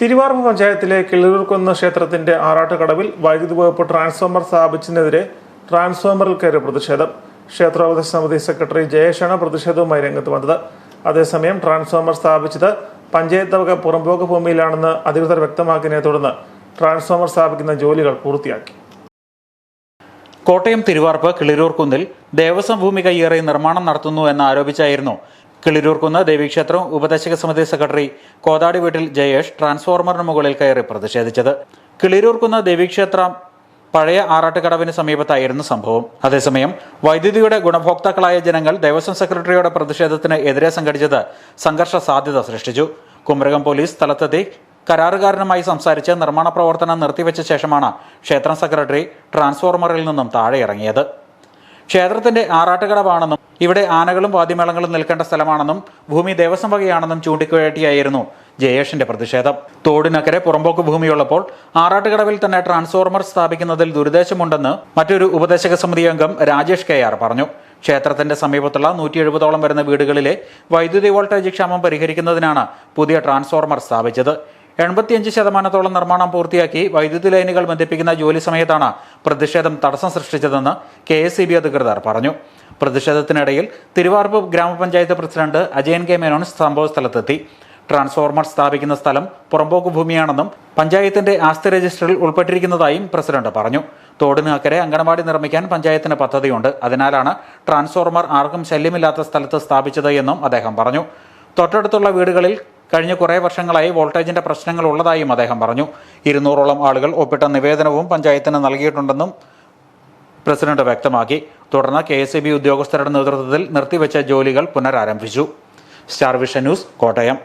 തിരുവാർമ പഞ്ചായത്തിലെ കിളിയൂർക്കുന്ന് ക്ഷേത്രത്തിന്റെ ആറാട്ടുകടവിൽ വൈദ്യുതി വകുപ്പ് ട്രാൻസ്ഫോമർ സ്ഥാപിച്ചതിനെതിരെ ട്രാൻസ്ഫോമറിൽ കയറി പ്രതിഷേധം. ക്ഷേത്രോപദേശ സമിതി സെക്രട്ടറി ജയേഷാണ് പ്രതിഷേധവുമായി രംഗത്ത് വന്നത്. അതേസമയം ട്രാൻസ്ഫോമർ സ്ഥാപിച്ചത് പഞ്ചായത്ത് വക പുറമ്പോക്ക് ഭൂമിയിലാണെന്ന് അധികൃതർ വ്യക്തമാക്കിയതിനെ തുടർന്ന് ട്രാൻസ്ഫോമർ സ്ഥാപിക്കുന്ന ജോലികൾ പൂർത്തിയാക്കി. കോട്ടയം തിരുവാർപ്പ് കിളിരൂർ കുന്നിൽ ദേവസ്വം ഭൂമി കയ്യേറി നിർമ്മാണം നടത്തുന്നു എന്ന് ആരോപിച്ചായിരുന്നു കിളിരൂർ കുന്ന് ദേവീക്ഷേത്രം ഉപദേശക സമിതി സെക്രട്ടറി കോതാടി വീട്ടിൽ ജയേഷ് ട്രാൻസ്ഫോർമറിന് മുകളിൽ കയറി പ്രതിഷേധിച്ചത്. കിളിരൂർക്കുന്ന് ദേവീക്ഷേത്രം പഴയ ആറാട്ടുകടവിന് സമീപത്തായിരുന്നു സംഭവം. അതേസമയം വൈദ്യുതിയുടെ ഗുണഭോക്താക്കളായ ജനങ്ങൾ ദേവസ്വം സെക്രട്ടറിയുടെ പ്രതിഷേധത്തിന് എതിരെ സംഘടിച്ചത് സംഘർഷ സാധ്യത സൃഷ്ടിച്ചു. കുമരകം പോലീസ് സ്ഥലത്തെത്തി കരാറുകാരനുമായി സംസാരിച്ച് നിർമ്മാണ പ്രവർത്തനം നിർത്തിവെച്ച ശേഷമാണ് ക്ഷേത്രം സെക്രട്ടറി ട്രാൻസ്ഫോർമറിൽ നിന്നും താഴെ ഇറങ്ങിയത്. ക്ഷേത്രത്തിന്റെ ആറാട്ടുകടവാണെന്നും ഇവിടെ ആനകളും വാദ്യമേളങ്ങളും നിൽക്കേണ്ട സ്ഥലമാണെന്നും ഭൂമി ദേവസ്വം വകയാണെന്നും ചൂണ്ടിക്കാട്ടിയായിരുന്നു ജയേഷിന്റെ പ്രതിഷേധം. തോടിനക്കരെ പുറമ്പോക്ക് ഭൂമിയുള്ളപ്പോൾ ആറാട്ടുകടവിൽ തന്നെ ട്രാൻസ്ഫോർമർ സ്ഥാപിക്കുന്നതിൽ ദുരുദ്ദേശമുണ്ടെന്ന് മറ്റൊരു ഉപദേശക സമിതി അംഗം രാജേഷ് കെ ആർ പറഞ്ഞു. ക്ഷേത്രത്തിന്റെ സമീപത്തുള്ള നൂറ്റി എഴുപതോളം വരുന്ന വീടുകളിലെ വൈദ്യുതി വോൾട്ടേജ് ക്ഷാമം പരിഹരിക്കുന്നതിനാണ് പുതിയ ട്രാൻസ്ഫോർമർ സ്ഥാപിച്ചത്. എൺപത്തിയഞ്ച് ശതമാനത്തോളം നിർമ്മാണം പൂർത്തിയാക്കി വൈദ്യുതി ലൈനുകൾ ബന്ധിപ്പിക്കുന്ന ജോലി സമയത്താണ് പ്രതിഷേധം തടസ്സം സൃഷ്ടിച്ചതെന്ന് കെ എസ് അധികൃതർ പറഞ്ഞു. പ്രതിഷേധത്തിനിടയിൽ തിരുവാർപ്പ് ഗ്രാമപഞ്ചായത്ത് പ്രസിഡന്റ് അജയൻ കെ മേനോൻ സംഭവ സ്ഥലത്തെത്തി ട്രാൻസ്ഫോർമർ സ്ഥാപിക്കുന്ന സ്ഥലം പുറമ്പോക്ക് ഭൂമിയാണെന്നും പഞ്ചായത്തിന്റെ ആസ്തി രജിസ്റ്ററിൽ ഉൾപ്പെട്ടിരിക്കുന്നതായും പ്രസിഡന്റ് പറഞ്ഞു. തോടിന് അക്കരെ അങ്കണവാടി നിർമ്മിക്കാൻ പഞ്ചായത്തിന് പദ്ധതിയുണ്ട്. അതിനാലാണ് ട്രാൻസ്ഫോർമർ ആർക്കും ശല്യമില്ലാത്ത സ്ഥലത്ത് സ്ഥാപിച്ചത് എന്നും അദ്ദേഹം പറഞ്ഞു. തൊട്ടടുത്തുള്ള വീടുകളിൽ കഴിഞ്ഞ കുറേ വർഷങ്ങളായി വോൾട്ടേജിന്റെ പ്രശ്നങ്ങൾ ഉള്ളതായും അദ്ദേഹം പറഞ്ഞു. ഇരുന്നൂറോളം ആളുകൾ ഒപ്പിട്ട നിവേദനവും പഞ്ചായത്തിന് നൽകിയിട്ടുണ്ടെന്നും പ്രസിഡന്റ് വ്യക്തമാക്കി. തുടർന്ന് കെ എസ് ഉദ്യോഗസ്ഥരുടെ നേതൃത്വത്തിൽ നിർത്തിവെച്ച ജോലികൾ പുനരാരംഭിച്ചു. Star Vision News Kottayam.